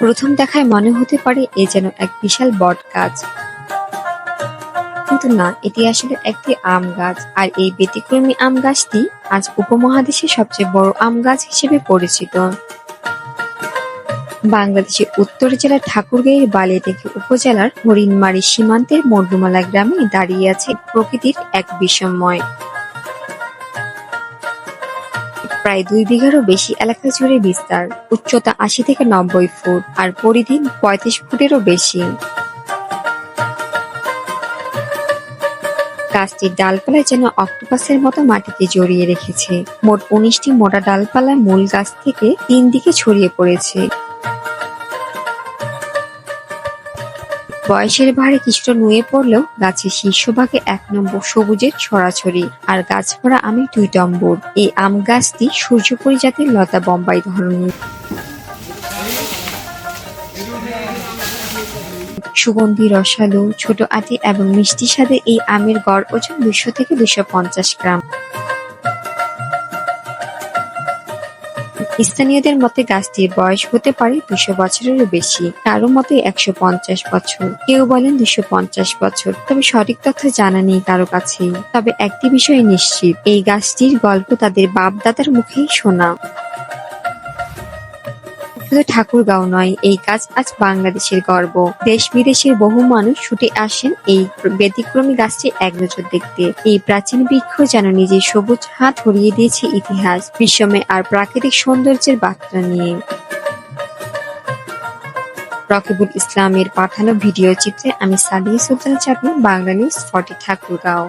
প্রথম দেখায় মনে হতে পারে এ যেন এক বিশাল বট গাছ। কিন্তু না, এটি আসলে একটি আম গাছ। আর এই ব্যতিক্রমী আম গাছটি আজ উপমহাদেশের সবচেয়ে বড় আম গাছ হিসেবে পরিচিত। বাংলাদেশের উত্তর জেলার ঠাকুরগাঁয়ের বালিয়াডাঙ্গি উপজেলার হরিণমারি সীমান্তের মর্দুমালা গ্রামে দাঁড়িয়ে আছে প্রকৃতির এক বিস্ময় প্রায় দুই বিঘারও বেশি এলাকা জুড়ে বিস্তার। উচ্চতা আশি থেকে নব্বই ফুট আর পরিধি পঁয়ত্রিশ ফুটেরও বেশি। গাছটির ডালপালা যেন অক্টোপাসের মতো মাটিতে জড়িয়ে রেখেছে। মোট উনিশটি মোটা ডালপালা মূল গাছ থেকে তিন দিকে ছড়িয়ে পড়েছে। বয়সের ভারে কিছুটা নুয়ে পড়লেও গাছের শীর্ষভাগে এক নম্বর সবুজের ছড়াছড়ি আর গাছ ভরা আমের দুই নম্বর এই আম গাছটি সূর্যপরি জাতের লতা বোম্বাই ধরনের। সুগন্ধি, রসালো, ছোট আটি এবং মিষ্টি স্বাদে এই আমের গড় ওজন দুশো থেকে দুশো পঞ্চাশ গ্রাম। স্থানীয়দের মতে গাছটির বয়স হতে পারে দুশো বছরেরও বেশি, কারও মতে একশো পঞ্চাশ বছর। কেউ বলেন দুশো পঞ্চাশ বছর, তবে সঠিক তথ্য জানা নেই কারও কাছেই। তবে একটি বিষয় নিশ্চিত, এই গাছটির গল্প তাদের বাপদাদার মুখেই শোনা। শুধু ঠাকুরগাঁও নয়, এই গাছ আজ বাংলাদেশের গর্ব। দেশ বিদেশের বহু মানুষ ছুটে আসেন এই ব্যতিক্রমী গাছটি এক নজর দেখতে। এই প্রাচীন বৃক্ষ যেন নিজের সবুজ হাত হরিয়ে দিয়েছে ইতিহাস, বিশ্বমে আর প্রাকৃতিক সৌন্দর্যের বার্তা নিয়ে। রকিবুল ইসলামের পাঠানো ভিডিও চিত্রে আমি সাদিয়া সুলতান চাঁদনি, বাংলা নিউজ ফর্টি ঠাকুরগাঁও।